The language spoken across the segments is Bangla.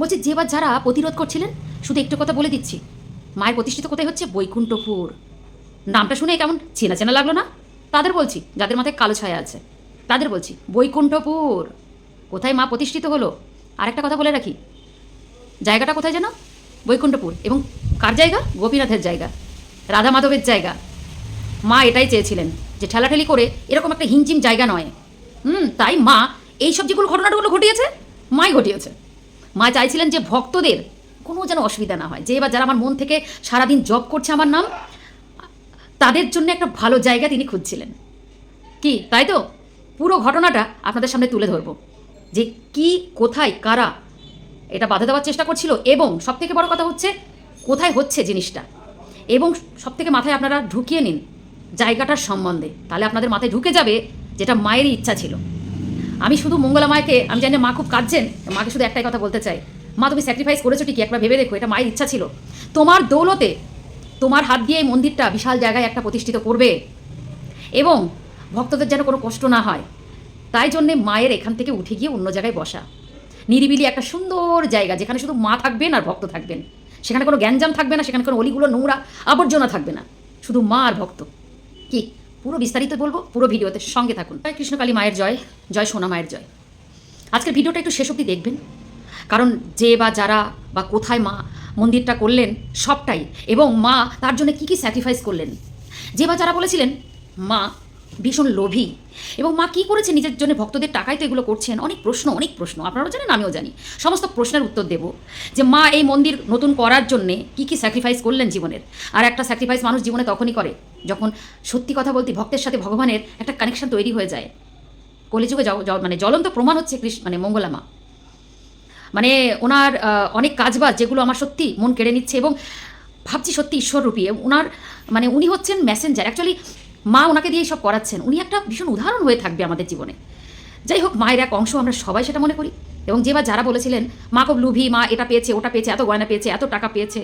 বলছি যে বা যারা প্রতিরোধ করছিলেন, শুধু একটু কথা বলে দিচ্ছি। মায়ের প্রতিষ্ঠিত কোথায় হচ্ছে? বৈকুণ্ঠপুর। নামটা শুনে কেমন চেনা চেনা লাগল না? তাদের বলছি, যাদের মাথায় কালো ছায়া আছে, তাদের বলছি, বৈকুণ্ঠপুর। কোথায় মা প্রতিষ্ঠিত হলো? আর একটা কথা বলে রাখি। জায়গাটা কোথায় যেন? বৈকুণ্ঠপুর। এবং কার জায়গা? গোপীনাথের জায়গা। রাধা মাধবের জায়গা। মা এটাই চেয়েছিলেন যে ঠেলাঠেলি করে এরকম একটা হিমজিম জায়গা নয়। হুম, তাই মা, এই সব যেগুলো ঘটনাগুলো ঘটিয়েছে, মাই ঘটিয়েছে। মা চাইছিলেন যে ভক্তদের কোনো যেন অসুবিধা না হয়। যে এবার যারা আমার মন থেকে সারাদিন জব করছে আমার নাম, তাদের জন্য একটা ভালো জায়গা তিনি খুঁজছিলেন। কি, তাই তো? পুরো ঘটনাটা আপনাদের সামনে তুলে ধরবো। যে কি, কোথায়, কারা এটা বাধা দেওয়ার চেষ্টা করছিল এবং সবথেকে বড় কথা হচ্ছে কোথায় হচ্ছে জিনিসটা। এবং সবথেকে মাথায় আপনারা ঢুকিয়ে নিন জায়গাটার সম্বন্ধে। তাহলে আপনাদের মাথায় ঢুকে যাবে যেটা মায়েরই ইচ্ছা ছিল। আমি শুধু মঙ্গলা মাকে, আমি জানি মা খুব কাঁদছেন, মাকে শুধু একটাই কথা বলতে চাই। মা, তুমি স্যাক্রিফাইস করেছ ঠিকই, একবার ভেবে দেখো, এটা মায়ের ইচ্ছা ছিল। তোমার দৌলতে তোমার হাত দিয়ে এই মন্দিরটা বিশাল জায়গায় একটা প্রতিষ্ঠিত করবে। এবং ভক্তদের যেন কোনো কষ্ট না হয়, তাই জন্যে মায়ের এখান থেকে উঠে গিয়ে অন্য জায়গায় বসা। নিরিবিলি একটা সুন্দর জায়গা, যেখানে শুধু মা থাকবেন আর ভক্ত থাকবেন। সেখানে কোনো গ্যাঞ্জাম থাকবে না, সেখানে কোনো অলিগুলো নোংরা আবর্জনা থাকবে না। শুধু মা আর ভক্ত। কি পুরো বিস্তারিত বলব, পুরো ভিডিওতে সঙ্গে থাকুন। জয় কৃষ্ণকালী মায়ের জয় জয় সোনা মায়ের জয়। আজকের ভিডিওটা একটু শেষ অবধি দেখবেন। কারণ যে বা যারা বা কোথায় মা মন্দিরটা করলেন, সবটাই। এবং মা তার জন্য কি কি স্যাক্রিফাইস করলেন। যে বা যারা বলেছিলেন, মা ভীষণ লোভী। এবং মা কি করেছে, নিজের জন্য ভক্তদের টাকায় তো এগুলো করছেন? অনেক প্রশ্ন অনেক প্রশ্ন। আপনারাও জানেন, আমিও জানি। সমস্ত প্রশ্নের উত্তর দেব। যে মা এই মন্দির নতুন করার জন্যে কি কি স্যাক্রিফাইস করলেন জীবনের? আর একটা স্যাক্রিফাইস মানুষ জীবনে তখনই করে যখন সত্যি কথা বলতে ভক্তের সাথে ভগবানের একটা কানেকশন তৈরি হয়ে যায়। কলিযুগে মানে জ্বলন্ত প্রমাণ হচ্ছে কৃষ্ণ মানে মঙ্গলা মা। মানে ওনার অনেক কাজবাজ যেগুলো আমার সত্যি মন কেড়ে নিচ্ছে এবং ভাবছি সত্যি ঈশ্বররূপী ওনার মানে উনি হচ্ছেন মেসেঞ্জার অ্যাকচুয়ালি মা ওনাকে দিয়ে সব করাচ্ছেন। উনি একটা ভীষণ উদাহরণ হয়ে থাকবে আমাদের জীবনে। যাই হোক, মায়ের এক অংশ আমরা সবাই সেটা মনে করি এবং যে বা যারা বলেছিলেন, মা খুব লুভি, মা এটা পেয়েছে, ওটা পেয়েছে, এত গয়না পেয়েছে, এত টাকা পেয়েছে।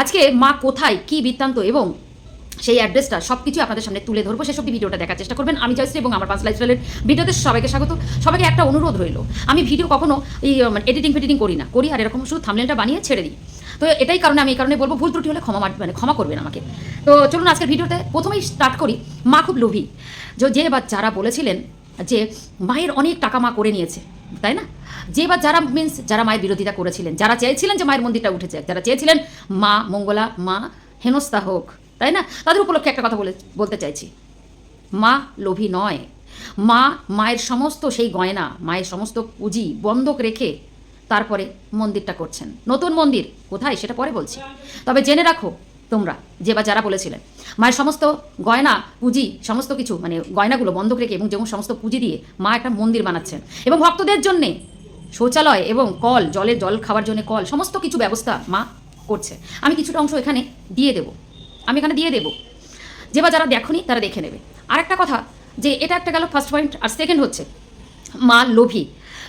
আজকে মা কোথায়, কি বৃত্তান্ত এবং সেই অ্যাড্রেসটা সব কিছু আপনাদের সামনে তুলে ধরবো। সেসব ভিডিওটা দেখার চেষ্টা করবেন। আমি জয়শ্রী এবং আমার পাঁচ লাইফ লাইফস্টাইলের ভিডিওতে সবাইকে স্বাগত। সবাইকে একটা অনুরোধ রইল। আমি ভিডিও কখনো এই এডিটিং ফেডিটিং করি না। করি আর এরকম শুধু থামলেনটা বানিয়ে ছেড়ে দিই। তো এটাই কারণে আমি এই কারণে বলব, ভুল ত্রুটি হলে ক্ষমা মানে ক্ষমা করবেন আমাকে। তো চলুন আজকের ভিডিওতে প্রথমেই স্টার্ট করি। মা খুব লোভী। যে বা যারা বলেছিলেন যে মায়ের অনেক টাকা মা করে নিয়েছে, তাই না? যে বা যারা মিন্স যারা মায়ের বিরোধিতা করেছিলেন, যারা চেয়েছিলেন যে মায়ের মন্দিরটা উঠেছে, যারা চেয়েছিলেন মা মঙ্গলা, মা হেনস্থা হোক তাই না? তাদের উপলক্ষে একটা কথা বলে, বলতে চাইছি। মা লোভী নয়। মা মায়ের সমস্ত সেই গয়না, মায়ের সমস্ত পুঁজি বন্ধক রেখে তারপরে মন্দিরটা করছেন। নতুন মন্দির কোথায় সেটা পরে বলছি। তবে জেনে রাখো তোমরা, যে বা যারা বলেছিলেন, মায়ের সমস্ত গয়না, পুঁজি, সমস্ত কিছু মানে গয়নাগুলো বন্ধক রেখে এবং যেমন সমস্ত পুঁজি দিয়ে মা একটা মন্দির বানাচ্ছেন এবং ভক্তদের জন্যে শৌচালয় এবং কল, জলের, জল খাওয়ার জন্য কল, সমস্ত কিছু ব্যবস্থা মা করছে। আমি কিছুটা অংশ এখানে দিয়ে দেব। আমি এখানে দিয়ে দেবো। যে বা যারা দেখনি, তারা দেখে নেবে। আর একটা কথা, যে এটা একটা গেল ফার্স্ট পয়েন্ট আর সেকেন্ড হচ্ছে, মা লোভী।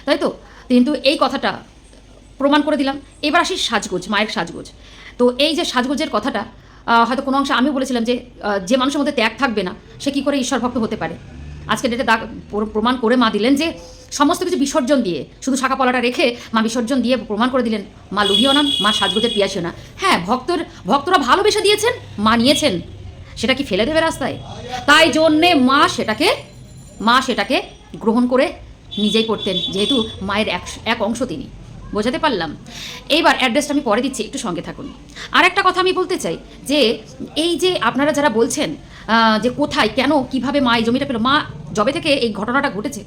তাই তো? কিন্তু এই কথাটা প্রমাণ করে দিলাম। এবার আসি সাজগোজ, মায়ের সাজগোজ। তো এই যে সাজগোজের কথাটা হয়তো কোনো অংশে আমিও বলেছিলাম যে যে মানুষের মধ্যে ত্যাগ থাকবে না, সে কী করে ঈশ্বর ভক্ত হতে পারে? আজকে ডেটে প্রমাণ করে মা দিলেন যে সমস্ত কিছু বিসর্জন দিয়ে, শুধু শাখা পলাটা রেখে মা বিসর্জন দিয়ে প্রমাণ করে দিলেন। মা লুভিও না, মা সাজগোজের পিয়াসিও না। হ্যাঁ ভক্তর, ভক্তরা ভালোবেসে দিয়েছেন, মা নিয়েছেন। সেটা কি ফেলে দেবে রাস্তায়? তাই জন্যে মা সেটাকে মা সেটাকে গ্রহণ করে নিজেই করতেন, যেহেতু মায়ের এক এক অংশ তিনি। বোঝাতে পারলাম? এইবার অ্যাড্রেসটা আমি পরে দিচ্ছি, একটু সঙ্গে থাকুন। আর একটা কথা আমি বলতে চাই, যে এই যে আপনারা যারা বলছেন যে কোথায়, কেন, কীভাবে মা এই জমিটা পেল, মা জবে থেকে এই ঘটনাটা ঘটেছে,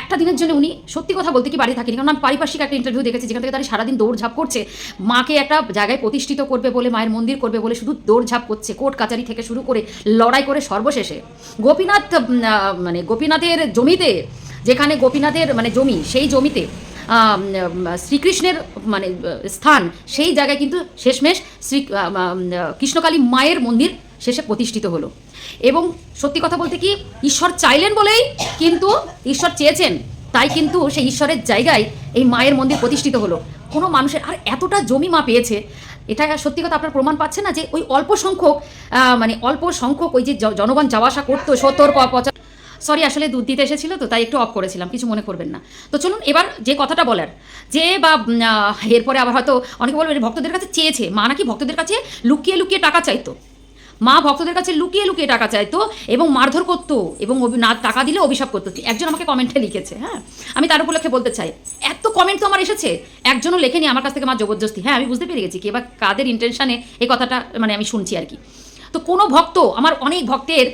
একটা দিনের জন্য উনি সত্যি কথা বলতে কি বাড়ি থাকেনি। কারণ আমি পারিপার্শ্বিক একটা ইন্টারভিউ দেখেছি, যেখান থেকে তারা সারাদিন দৌড়ঝাঁপ করছে। মাকে একটা জায়গায় প্রতিষ্ঠিত করবে বলে, মায়ের মন্দির করবে বলে শুধু দৌড়ঝাঁপ করছে, কোর্ট কাচারি থেকে শুরু করে লড়াই করে সর্বশেষে। গোপীনাথ মানে গোপীনাথের জমিতে, যেখানে গোপীনাথের মানে জমি, সেই জমিতে শ্রীকৃষ্ণের মানে স্থান, সেই জায়গায় কিন্তু শেষমেশ শ্রী কৃষ্ণকালী মায়ের মন্দির শেষে প্রতিষ্ঠিত হলো। এবং সত্যি কথা বলতে কি, ঈশ্বর চাইলেন বলেই কিন্তু ঈশ্বর চেয়েছেন। তাই কিন্তু সেই ঈশ্বরের জায়গায় এই মায়ের মন্দির প্রতিষ্ঠিত হলো। কোনো মানুষের আর এতটা জমি মা পেয়েছে, এটা সত্যি কথা আপনার প্রমাণ পাচ্ছে না যে ওই অল্প সংখ্যক মানে অল্প সংখ্যক ওই যে জনগণ যাওয়া আসা করতো, সত্তর পঁচা সরি, আসলে দুধ দিতে এসেছিল তো, তাই একটু অফ করেছিলাম, কিছু মনে করবেন না। তো চলুন, এবার যে কথাটা বলার, যে বা এরপরে আবার হয়তো অনেকে বলবে ভক্তদের কাছে চেয়েছে, মা নাকি ভক্তদের কাছে লুকিয়ে লুকিয়ে টাকা চাইতো। মা ভক্তদের কাছে লুকিয়ে লুকিয়ে টাকা চাইতো এবং মারধর করতো এবং না, টাকা দিলে অভিশাপ করতো। একজন আমাকে কমেন্টে লিখেছে হ্যাঁ? আমি তার উপলক্ষে বলতে চাই, এত কমেন্ট তো আমার এসেছে, একজনও লেখেনি আমার কাছ থেকে মা জবরদস্তি। হ্যাঁ আমি বুঝতে পেরে গেছি কি এবার কাদের ইন্টেনশনে এই কথাটা মানে আমি শুনছি আর কি। তো কোনো ভক্ত, আমার অনেক ভক্তের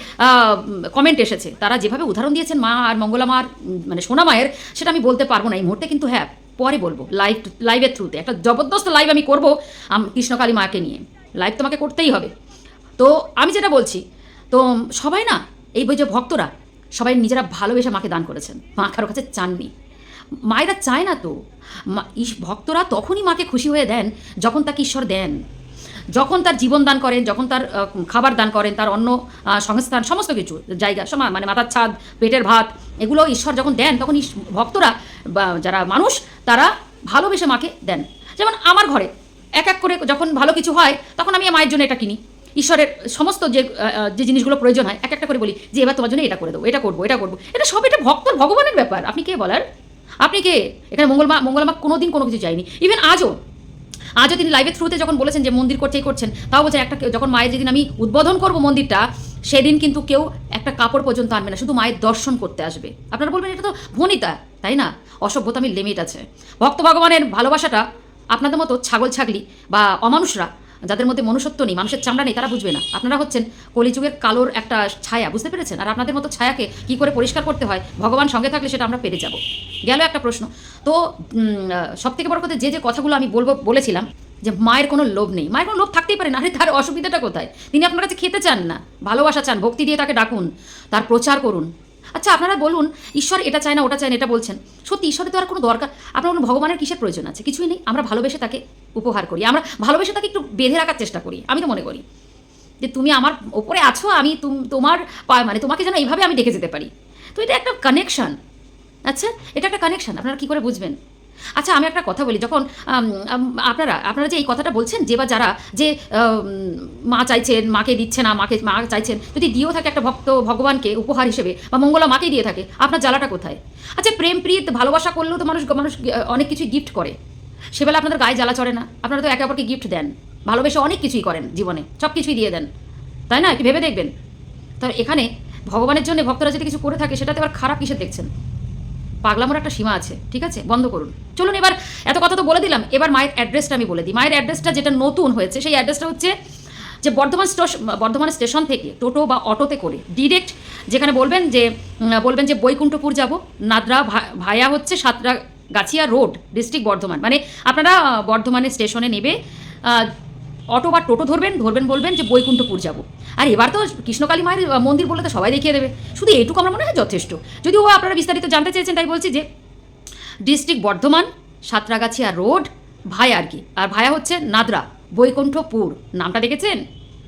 কমেন্ট এসেছে। তারা যেভাবে উদাহরণ দিয়েছেন মা আর মঙ্গলা মার মানে সোনা মায়ের, সেটা আমি বলতে পারব না। এই মুহূর্তে কিন্তু হ্যাঁ পরে বলব লাইভ লাইভের থ্রুতে একটা জবরদস্ত লাইভ আমি করব কৃষ্ণকালী মাকে নিয়ে। লাইভ তোমাকে করতেই হবে। তো আমি যেটা বলছি, তো সবাই না, এই বই যে ভক্তরা, সবাই নিজেরা ভালোবেসে মাকে দান করেছেন। মা কারোর কাছে চাননি। মায়েরা চায় না তো। ভক্তরা তখনই মাকে খুশি হয়ে দেন যখন তাকে ঈশ্বর দেন। যখন তার জীবন দান করেন, যখন তার খাবার দান করেন, তার অন্য সংস্থান, সমস্ত কিছু, জায়গা, সমা মানে মাথার ছাদ, পেটের ভাত, এগুলো ঈশ্বর যখন দেন, তখন ভক্তরা বা যারা মানুষ, তারা ভালোবেসে মাকে দেন। যেমন আমার ঘরে এক এক করে যখন ভালো কিছু হয়, তখন আমি মায়ের জন্য এটা কিনি। ঈশ্বরের সমস্ত যে যে জিনিসগুলো প্রয়োজন হয় এক একটা করে বলি যে এবার তোমার জন্য এটা করে দেবো, এটা করব এটা করব। এটা সব এটা ভক্ত ভগবানের ব্যাপার। আপনি কে বলার? আপনি কে? এখানে মঙ্গলমা মঙ্গলমা কোনো দিন কোনো কিছু চাইনি ইভেন আজও আজও তিনি লাইভের থ্রুতে যখন বলেছেন যে মন্দির করছে করছেন, তাও বলছেন একটা যখন মায়ের যেদিন আমি উদ্বোধন করব মন্দিরটা, সেদিন কিন্তু কেউ একটা কাপড় পর্যন্ত আনবে না, শুধু মায়ের দর্শন করতে আসবে। আপনারা বলবেন এটা তো ভনিতা, তাই না? অসভ্যতামির লিমিট আছে। ভক্ত ভগবানের ভালোবাসাটা আপনাদের মতো ছাগল ছাগলি বা অমানুষরা যাদের মধ্যে মনুষ্যত্ব নেই, মানুষের চামড়া নেই, তারা বুঝবে না। আপনারা হচ্ছেন কলিযুগের কালোর একটা ছায়া, বুঝতে পেরেছেন? আর আপনাদের মতো ছায়াকে কি করে পরিষ্কার করতে হয়? ভগবান সঙ্গে থাকলে সেটা আমরা পেরে যাব। গেল একটা প্রশ্ন। তো সব থেকে বড় কথা যে যে কথাগুলো আমি বলব, বলেছিলাম, যে মায়ের কোনো লোভ নেই। মায়ের কোনো লোভ থাকতেই পারে না। আরে, তার অসুবিধাটা কোথায়? তিনি আপনার কাছে খেতে চান না, ভালোবাসা চান, ভক্তি দিয়ে তাকে ডাকুন, তার প্রচার করুন। আচ্ছা আপনারা বলুন, ঈশ্বর এটা চায় না, ওটা চায় না, এটা বলছেন। সত্যি, ঈশ্বরের তো আর কোনো দরকার, আপনার কোনো ভগবানের কিসের প্রয়োজন আছে? কিছুই নেই, আমরা ভালোবেসে তাকে উপহার করি। আমরা ভালোবেসে তাকে একটু বেঁধে রাখার চেষ্টা করি। আমি তো মনে করি যে তুমি আমার ওপরে আছো, আমি তুম- তোমার মানে তোমাকে যেন এইভাবে আমি ডেকে যেতে পারি। তো এটা একটা কানেকশন আচ্ছা? এটা একটা কানেকশন আপনারা কী করে বুঝবেন? আচ্ছা আমি একটা কথা বলি, যখন আপনারা আপনারা যে এই কথাটা বলছেন, যে বা যারা, যে মা চাইছেন, মাকে দিচ্ছে না, মাকে, মা চাইছেন, যদি দিয়েও থাকে একটা ভক্ত, ভগবানকে উপহার হিসেবে, বা মঙ্গলা মাকে দিয়ে থাকে, আপনার জ্বালাটা কোথায়? আচ্ছা প্রেম, প্রীত, ভালোবাসা করলেও তো মানুষ মানুষ অনেক কিছুই গিফট করে। সেবেলা আপনাদের গায়ে জ্বালা চড়ে না। আপনারা তো একে অপরকে গিফট দেন। ভালোবেসে অনেক কিছুই করেন জীবনে। সব কিছুই দিয়ে দেন। তাই না? একটু ভেবে দেখবেন? তো এখানে ভগবানের জন্য ভক্তরা যদি কিছু করে থাকে, সেটাতে আবার খারাপ কিসে দেখছেন? পাগলামোর একটা সীমা আছে, ঠিক আছে? বন্ধ করুন। চলুন এবার, এত কথা তো বলে দিলাম, এবার মায়ের অ্যাড্রেসটা আমি বলে দিই। মায়ের অ্যাড্রেসটা যেটা নতুন হয়েছে, সেই অ্যাড্রেসটা হচ্ছে যে বর্ধমান স্টেশন বর্ধমান স্টেশন থেকে টোটো বা অটোতে করে ডিরেক্ট যেখানে বলবেন যে বলবেন যে বৈকুণ্ঠপুর যাব, নাদরা ভায়া হচ্ছে সাতরা গাছিয়া রোড, ডিস্ট্রিক্ট বর্ধমান। মানে আপনারা বর্ধমানের স্টেশনে নেবে অটো বা টোটো ধরবেন ধরবেন, বলবেন যে বৈকুণ্ঠপুর যাব। আর এবার তো কৃষ্ণকালী মায়ের মন্দির বলে তো সবাই দেখিয়ে দেবে। শুধু এইটুকু আমার মনে হয় যথেষ্ট। যদিও আপনারা বিস্তারিত জানতে চেয়েছেন, তাই বলছি যে district Bardhaman, Santragachhia road, via আর কি। আর ভায়া হচ্ছে নাদরা, বৈকুণ্ঠপুর। নামটা দেখেছেন?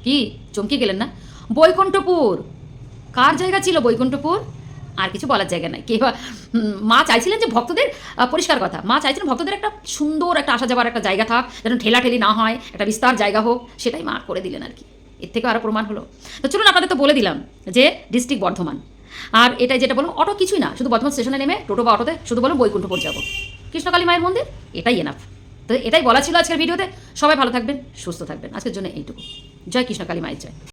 কি? চমকে গেলেন না? বৈকুণ্ঠপুর। কার জায়গা ছিল বৈকুণ্ঠপুর? আর কিছু বলার জায়গা নাই। কেবা মা চাইছিলেন যে ভক্তদের পরিষ্কার কথা। মা চাইছিলেন ভক্তদের একটা সুন্দর একটা আসা যাওয়ার একটা জায়গা থাক, যেন ঠেলাঠেলি না হয়, একটা বিস্তার জায়গা হোক, সেটাই মা করে দিলেন আর কি। এর থেকে আরও প্রমাণ হলো। তো চলুন আপনাদের তো বলে দিলাম যে ডিস্ট্রিক্ট বর্ধমান। আর এটাই যেটা বলুন, অটো কিছুই না, শুধু বর্ধমান স্টেশনে নেমে টোটো বা অটোতে শুধু বলুন বৈকুণ্ঠপুর যাব। কৃষ্ণকালী মায়ের মন্দির, এটাই এনাফ তো এটাই বলা ছিল আজকের ভিডিওতে। সবাই ভালো থাকবেন, সুস্থ থাকবেন। আজকের জন্য এইটুকু। জয় কৃষ্ণকালী মায়ের জয়।